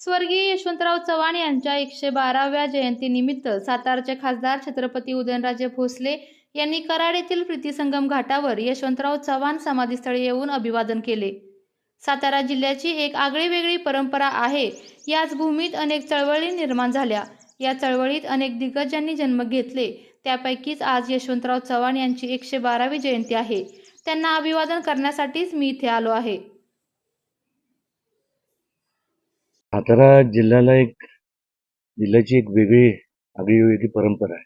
स्वर्गीय यशवंतराव चव्हाण यांच्या एकशे बाराव्या जयंतीनिमित्त सातारचे खासदार छत्रपती उदयनराजे भोसले यांनी कराड येथील प्रीतीसंगम घाटावर यशवंतराव चव्हाण समाधीस्थळी येऊन अभिवादन केले. सातारा जिल्ह्याची एक आगळीवेगळी परंपरा आहे. याच भूमीत अनेक चळवळी निर्माण झाल्या. या चळवळीत अनेक दिग्गजांनी जन्म घेतले. त्यापैकीच आज यशवंतराव चव्हाण यांची एकशे बारावी जयंती आहे. त्यांना अभिवादन करण्यासाठीच मी इथे आलो आहे. सातारा जिल्ह्याला एक जिल्ह्याची एक वेगळी आगळीवेगळी परंपरा आहे.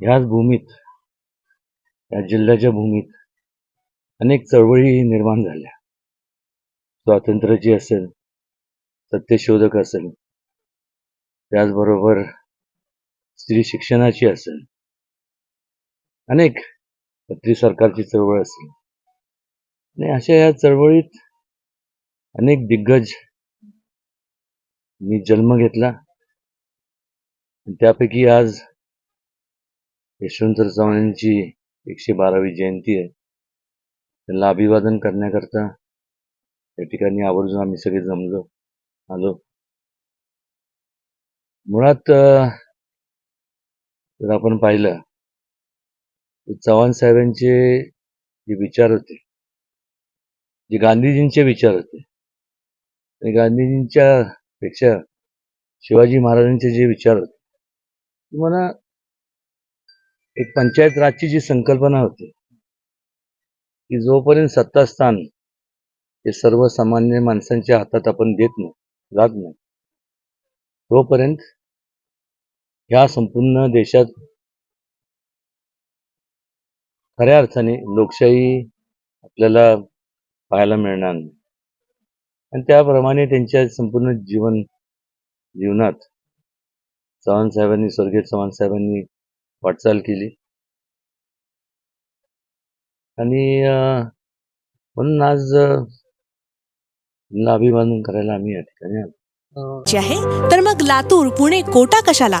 ह्याच भूमीत या जिल्ह्याच्या भूमीत अनेक चळवळी निर्माण झाल्या. स्वातंत्र्याची असेल सत्यशोधक असेल त्याचबरोबर स्त्री शिक्षणाची असेल अनेक पत्री सरकारची चळवळ असेल. आणि अशा या चळवळीत अनेक दिग्गज मी जन्म घेतला. त्यापैकी आज यशवंत चव्हाणांची एकशे बारावी जयंती आहे. त्यांना अभिवादन करण्याकरता या ठिकाणी आवर्जून आम्ही सगळे जमलो आलो. मुळात जर आपण पाहिलं तर चव्हाण साहेबांचे जे विचार होते जे गांधीजींचे विचार होते आणि गांधीजींच्या पेक्षा शिवाजी महाराजांचे जे विचार होते तुम्हाला एक पंचायत राजची जी संकल्पना होती की जोपर्यंत सत्तास्थान हे सर्वसामान्य माणसांच्या हातात आपण देत नाही जात नाही तोपर्यंत ह्या संपूर्ण देशात खऱ्या अर्थाने लोकशाही आपल्याला पाहायला मिळणार नाही. आणि त्याप्रमाणे त्यांच्या संपूर्ण जीवन जीवनात चव्हाण साहेबांनी स्वर्गीय चव्हाण साहेबांनी वाटचाल केली आणि म्हणून आज अभिवादन करायला आम्ही या ठिकाणी आलो. आहे तर मग लातूर पुणे कोटा कशाला